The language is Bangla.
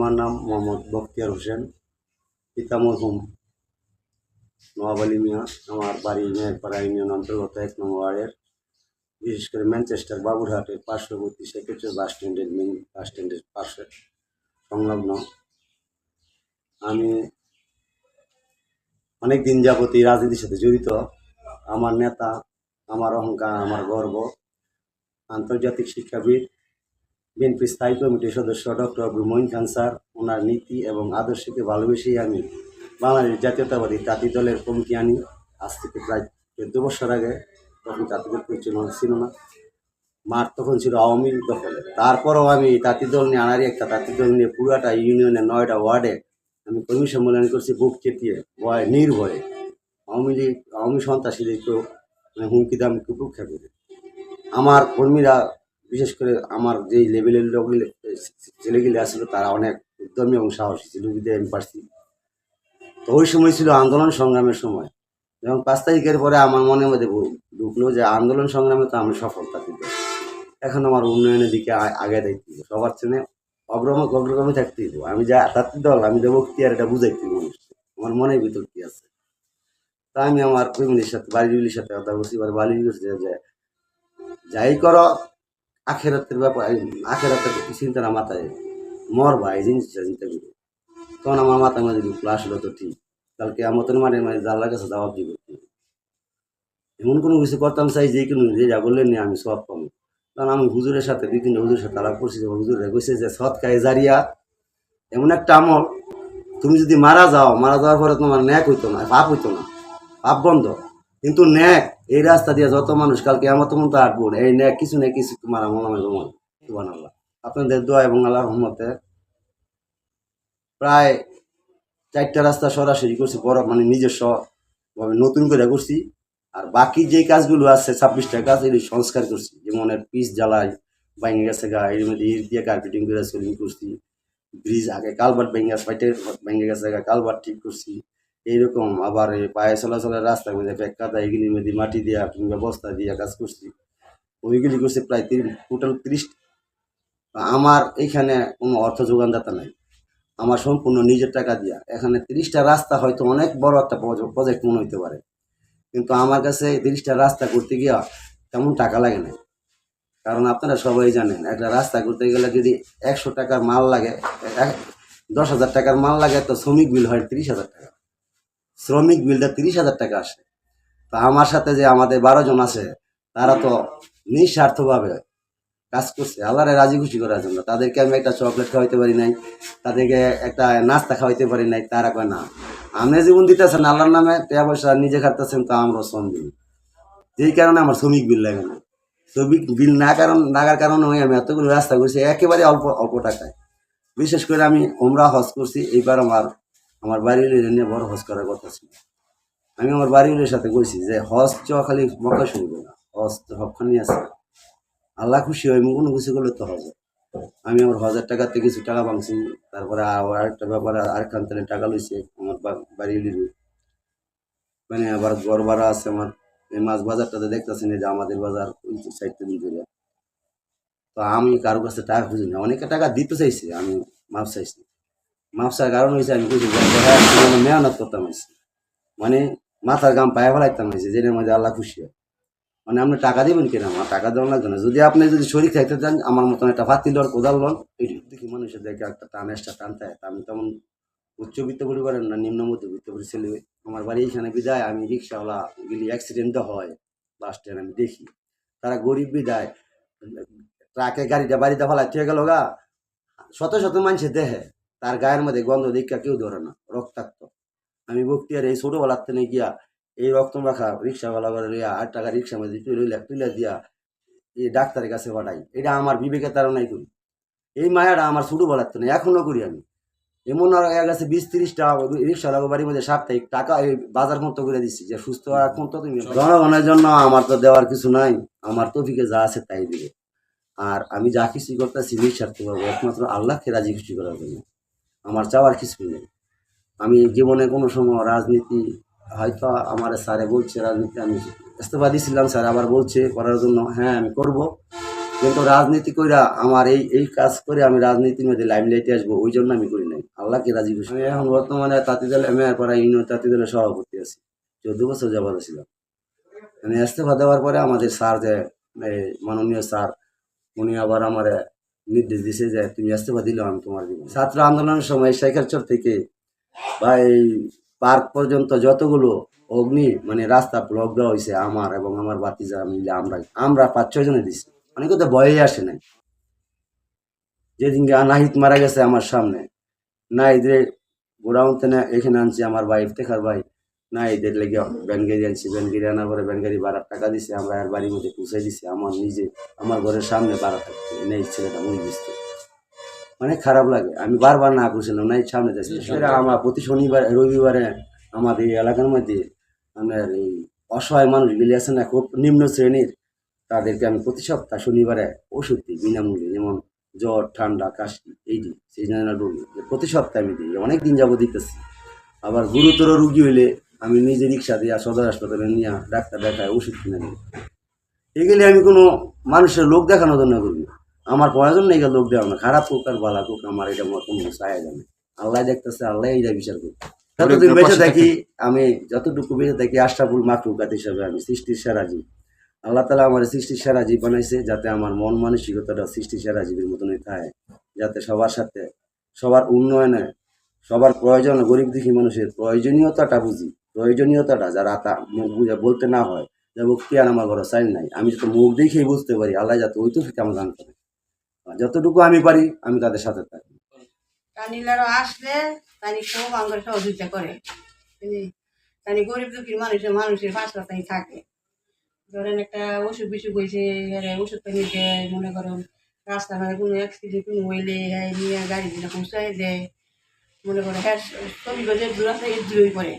আমার নাম মোহাম্মদ বখতিয়ার হোসেন, পিতা মরহুম। আলী মিয়া, আমার বাড়ি মেহেরপাড়া ইউনিয়ন অন্তর্গত এক নম্বর ওয়ার্ডের, বিশেষ করে ম্যানচেস্টার বাবুরহাটের পার্শ্ববর্তী সেক্রেটারি বাস স্ট্যান্ডের মেন বাস স্ট্যান্ডের পাশে সংলগ্ন। আমি অনেক দিন যাবত এই রাজনীতির সাথে জড়িত। আমার নেতা, আমার অহংকার, আমার গর্ব, আন্তর্জাতিক শিক্ষাবিদ বিএনপি স্থায়ী কমিটির সদস্য ডক্টর মঈন খান স্যার, ওনার নীতি এবং আদর্শকে ভালোবেসেই আমি বাঙালির জাতীয়তাবাদী তাঁতি দলের কমিটি আনি। আজ থেকে প্রায় চোদ্দ বছর আগে তখন তাঁতি দল পরিচয় মানুষ ছিল না। মাঠ তখন ছিল আওয়ামী দখলে। তারপরেও আমি তাঁতি দল নিয়ে আনারই একটা তাঁতি দল নিয়ে পুরাটা ইউনিয়নের নয়টা ওয়ার্ডে আমি কর্মী সম্মেলন করছি বুক চেপিয়ে ভয়, নির্ভয়ে। আওয়ামী লীগ, আওয়ামী সন্ত্রাসীদেরকেও মানে হুমকি দামকে উপেক্ষা করে। আমার কর্মীরা বিশেষ করে আমার যেই লেভেলের লোকগুলি ছেলেগুলি আসছিল তারা অনেক উদ্যমী এবং সাহসী ছিল, বিদায় আমি পারছি। তো ওই সময় ছিল আন্দোলন সংগ্রামের সময়। যখন পাঁচ তারিখের পরে আমার মনের মধ্যে ঢুকলো যে আন্দোলন সংগ্রামে তো আমি সফলতা দিব। এখন আমার উন্নয়নের দিকে আগে দেখতে হবে। সবার চেনে অগ্রম, অগ্রগামী থাকতে দিব আমি যা তাত্ত্বিক দল, আমি দেবো কি আর এটা বুঝাইতে দিব মানুষকে। আমার মনের ভিতর কি আছে? তা আমি আমার ফ্যামিলির সাথে, বাড়ির সাথে কথা বলছি, এবার করছি যে, যাই করো আখেরাতের ব্যাপার আখেরাতের চিন্তা না মাথায় মর ভাই জিনিসটা চিন্তা করি। তখন আমার মাথার মাঝে ঢুকলো, আসলে তো ঠিক। কালকে আমতের মাঠে মানে জানলার কাছে জবাব দিব এমন কোনো কিছু করতাম চাই যে কোনো যে যা বললেন না, আমি সব পাবো। কারণ আমি হুজুরের সাথে, দুই তিনটা হুজুরের সাথে আলাপ করছি হুজুরে কইছে যে সৎ কায়ে জারিয়া, এমন একটা আমল, তুমি যদি মারা যাও, মারা যাওয়ার পরে তোমার ন্যাক হইতো না, পাপ হইতো না, পাপ বন্ধ। কিন্তু ন্যাক এই রাস্তা দিয়ে যত মানুষ, কালকে আমার তো এই ন্যাক কিছু নেই কিছু তোমার আল্লাহ আপনাদের দোয়া এবং আল্লাহর রহমতে প্রায় চারটা রাস্তা সরাসরি করছি, বড় মানে নিজস্ব ভাবে নতুন করে করছি। আর বাকি যে কাজগুলো আছে, ছাব্বিশটা কাজ, এগুলি সংস্কার করছি। যেমন পিস জ্বালাই, ভেঙে গেছে গা, এর মধ্যে ইট দিয়ে কার্পেটিং করে সেলিং করছি। ব্রিজ আগে কালভার্ট ভেঙে গেছে ফাইটে ভেঙে গেছে গা কালভার্ট ঠিক করছি। এইরকম আবার এই পায়ে চলাচলের রাস্তার মধ্যে পেক্কাদা এগুলির মধ্যে মাটি দেওয়া কিংবা বস্তা দিয়া কাজ করছি। ওইগুলি করছে প্রায় টোটাল তিরিশ আমার এইখানে কোনো অর্থ যোগানদাতা নাই। আমার সম্পূর্ণ নিজের টাকা দিয়া। এখানে তিরিশটা রাস্তা হয়তো অনেক বড় একটা প্রজেক্ট মনে হইতে পারে। কিন্তু আমার কাছে তিরিশটা রাস্তা করতে গিয়া তেমন টাকা লাগে না কারণ আপনারা সবাই জানেন, একটা রাস্তা করতে গেলে যদি একশো টাকার মাল লাগে দশ হাজার টাকার মাল লাগে, তো শ্রমিক বিল হয় তিরিশ হাজার টাকা। শ্রমিক বিলটা তিরিশ হাজার টাকা আসে। তো আমার সাথে যে আমাদের বারো জন আছে, তারা তো নিঃস্বার্থভাবে কাজ করছে। আল্লাহরে রাজি খুশি করার জন্য। তাদেরকে আমি একটা চকলেট খাওয়াইতে পারি নাই, তাদেরকে একটা নাস্তা খাওয়াইতে পারি নাই, তারা কয় না। আপনি জীবন দিতেছেন আল্লাহর নামে, টাকা পয়সা নিজে খাটতেছেন, তা আমরা শ্রম দিই যেই কারণে আমার শ্রমিক বিল লাগে না। শ্রমিক বিল না কারণ লাগার কারণে আমি এতগুলো রাস্তা করছি, একেবারে অল্প অল্প টাকায়। বিশেষ করে আমি ওমরা হজ করছি, এইবার আমার আমার বাড়ির নিয়ে বড় হজ করার কথা ছিল। আমি আমার বাড়ির সাথে কইছি যে হজ চ খালি মক্কা শুনব না, হজ তো সবখানি আছে। আল্লাহ খুশি হয় কোনো কিছু করলে তো হবে। আমি আমার হাজার টাকাতে কিছু টাকা ভাঙছি, তারপরে আবার আরেকটা ব্যাপারে আরেকখান থেকে টাকা লইছে আমার বাড়ির মানে আবার ঘর ভাড়া আছে আমার। এই মাছ বাজারটাতে দেখতেছেন যে আমাদের বাজার, ওই সাইড থেকে ধরে তো আমি কারও কাছে টাকা খুঁজি না, অনেকে টাকা দিতে চাইছি, আমি মাপ চাইছি মাপ চার কারণ হয়েছে আমি হ্যাঁ মেহনত করতাম মানে মাথার গাম পায়ে ফেলাইতাম হয়েছে যেটার মধ্যে আল্লাহ খুশি হয়। মানে আপনি টাকা দেবেন কিনা? আমার টাকা দেওয়া লাগবে না যদি আপনি যদি শরীর থাকতে চান, আমার মতন একটা ফাতি লন কোদাল লন এই দেখি মানুষের দেখে একটা টান এক্সট্রা টান থাকে। আমি তেমন উচ্চবিত্ত পরিবারের না, নিম্ন মধ্যবিত্ত ছেলে আমার বাড়ি এখানে বিদায়, আমি রিক্সাওয়ালা, গেলি অ্যাক্সিডেন্ট হয় বাস স্ট্যান্ড আমি দেখি। তারা গরিব বিদায়, ট্রাকে গাড়িটা বাড়িতে ফেলা ঠিক গেল গা শত শত মানুষের দেহে। তার গায়ের মধ্যে গন্ধ দীক্ষা কেউ ধরে না রক্তাক্ত। আমি বক্তিয়ার এই ছোটোবেলার থেকে গিয়া এই রক্ত রাখা রিক্সাওয়ালা করে লইয়া আট টাকা রিক্সা মধ্যে তুলে তুলে দিয়া এই ডাক্তারের কাছে পাঠাই। এটা আমার বিবেকের তারণাই করি। এই মায়াটা আমার ছোটোবেলার থেকে এখনও করি আমি। এমন আর এক আছে বিশ তিরিশটা রিক্সাওয়ালা বাড়ির মধ্যে সাপ্তাহিক টাকা এই বাজার মতো করে দিচ্ছি যে সুস্থ এখন তো তুমি। জনগণের জন্য আমার তো দেওয়ার কিছু নাই আমার তফিকে যা আছে তাই দিবে। আর আমি যা কিছু করতেছি নিঃস্বার্থভাবে একমাত্র আল্লাহকে রাজি খুশি করার জন্য। আমার চাওয়ার কিছুই নেই। আমি জীবনে কোনো সময় রাজনীতি, হয়তো আমার স্যারে বলছে রাজনীতি, আমি ইস্তফা দিয়েছিলাম স্যার আবার বলছে করার জন্য হ্যাঁ আমি করব। কিন্তু রাজনীতি কইরা আমার এই এই কাজ করে আমি রাজনীতির মধ্যে লাইমলাইটে আসব, ওই জন্য আমি করি নাই। আল্লাহকে রাজি খুশি আমি এখন বর্তমানে তাঁতিদল মেয়ের পাড়া ইউনিয়ন তাঁতিদলের সভাপতি আছি। চোদ্দ বছর যাবার ছিলাম আমি ইস্তফা দেওয়ার পরে আমাদের স্যার যে মাননীয় স্যার, উনি আবার আমার নির্দেশ দিছে যে তুমি ইস্তফা দিলে আমি তোমার দিব ছাত্র আন্দোলনের সময় শেখারচর থেকে বা এই পার্ক পর্যন্ত যতগুলো অগ্নি মানে রাস্তা ব্লক দেওয়া হয়েছে আমার এবং আমার বাতিজা মিলে আমরা আমরা পাঁচ, ছয় জনে দিছি। অনেকে তো ভয়ে আসে নাই। যেদিনকে নাহিদ মারা গেছে আমার সামনে, নাহিদের গোডাউন থেকে এখানে আনছি, আমার ভাই ইফতেখার ভাই নাহিদের লেগে ব্যানগাড়ি আনছি ব্যানগাড়ি আনার পরে ব্যানগাড়ি বাড়ার টাকা দিছে আমরা আর বাড়ির মধ্যে পৌঁছাই দিছি আমার নিজে আমার ঘরের সামনে বাড়া থাকতে নেই ছেলেটা মুই দিচ্ছে অনেক খারাপ লাগে আমি বারবার না করছিলাম নাই সামনে যাচ্ছি। সেটা আমার প্রতি শনিবার রবিবারে আমাদের এই এলাকার মধ্যে আমার এই অসহায় মানুষ মানুষগুলি আছে না খুব নিম্ন শ্রেণির তাদেরকে আমি প্রতি সপ্তাহ শনিবারে ওষুধ দিই বিনামূল্যে যেমন জ্বর ঠান্ডা কাশি এই দিই সেই জন্য রোগী প্রতি সপ্তাহে আমি দিই। অনেক দিন যাব দিতেছি। আবার গুরুতর রুগী হইলে আমি নিজে রিক্সা দিয়ে সদর হাসপাতালে নিয়ে ডাক্তার দেখায় ওষুধ কিনে দিই এগুলি আমি কোনো মানুষের লোক দেখানোর জন্য করি না। আমার প্রয়োজন নেই লোক দেওয়া না খারাপ হোক আর ভালো হোক আমার এটা আমার কোনো চায় জানে আল্লাহ দেখতেছে আল্লাহ এইটা বিচার করবে। যতদিন বেঁচে থাকি আমি যতটুকু বেঁচে থাকি আশরাফুল মাকলুকাত হিসাবে আমি সৃষ্টির সেরা জীব। আল্লাহ তালা আমার সৃষ্টির সেরা জীব বানাইছে যাতে আমার মন মানসিকতাটা সৃষ্টির সেরা জীবের মতনই থাকে। যাতে সবার সাথে সবার উন্নয়নে সবার প্রয়োজন গরিব দুঃখী মানুষের প্রয়োজনীয়তাটা বুঝি। প্রয়োজনীয়তাটা যারা তা মুখ বুঝে বলতে না হয়, যে মুক্তি আর আমার ঘরে চাইল নাই। আমি যাতে মুখ দেখেই বুঝতে পারি, আল্লাহ যাতে ওই তো থেকে আমার দান করে। যতটুকু আমি পারি, আমি তাদের সাথে থাকি। তানিলারও আসলে তানি খুব আমার সহযোগিতা করে? তানি গরিব দুঃখীর মানুষের মানুষের পাঁচটা তাই থাকে। ধরেন একটা ওষুধ বিসুখ হয়েছে ওষুধ পানি দেয়, মনে করেন, রাস্তাঘাটে কোনো অ্যাক্সিডেন্ট কোনো হইলে হ্যাঁ নিয়ে গাড়ি দিলে পৌঁছায় দেয় মনে করে হ্যাঁ ছবি গজে দূর আছে এর দূরই পড়ে